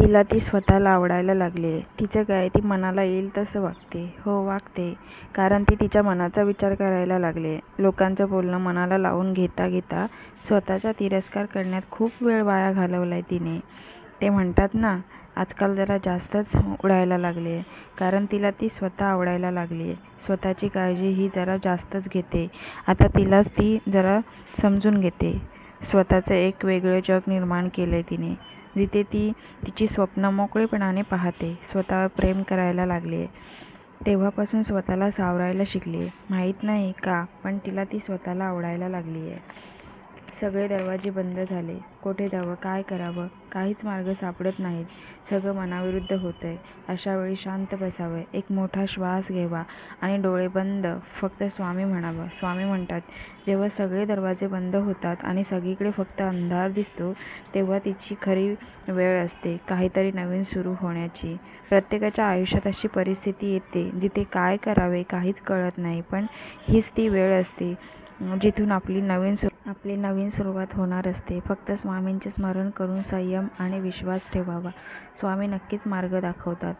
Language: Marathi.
तिला ती स्वतःला आवडायला लागली. आहे तिचं काय? ती मनाला येईल तसं वागते. हो वागते. कारण ती तिच्या मनाचा विचार करायला लागली. आहे लोकांचं बोलणं मनाला लावून घेता घेता स्वतःचा तिरस्कार करण्यात खूप वेळ वाया घालवला आहे तिने. ते म्हणतात ना आजकाल जरा जास्तच उडायला लागली. आहे कारण तिला ती स्वतः आवडायला लागली. आहे स्वतःची काळजी ही जरा जास्तच घेते. आता तिलाच ती जरा समजून घेते. स्वतःचं एक वेगळं जग निर्माण केलं आहे तिने जिथे ती तिची स्वप्न मोकळेपणाने पाहते स्वतःवर प्रेम करायला लागली आहे तेव्हापासून स्वतःला सावरायला शिकली आहे माहीत नाही का पण तिला ती स्वतःला आवडायला लागली आहे सगळे दरवाजे बंद झाले. कोठे जावं काय करावं? काहीच मार्ग सापडत नाहीत. सगळं मनाविरुद्ध होतं आहे अशा वेळी शांत बसावं. एक मोठा श्वास घ्यावा आणि डोळे बंद. फक्त स्वामी म्हणावं. स्वामी म्हणतात जेव्हा सगळे दरवाजे बंद होतात आणि सगळीकडे फक्त अंधार दिसतो तेव्हा तिची खरी वेळ असते. काहीतरी नवीन सुरू होण्याची. प्रत्येकाच्या आयुष्यात अशी परिस्थिती येते जिथे काय करावे काहीच कळत नाही पण हीच ती वेळ असते. जिथून आपली नवीन सुरू आपली नवीन सुरुवात होणार असते. फक्त स्वामींचे स्मरण करून संयम आणि विश्वास ठेवावा. स्वामी नक्कीच मार्ग दाखवतात.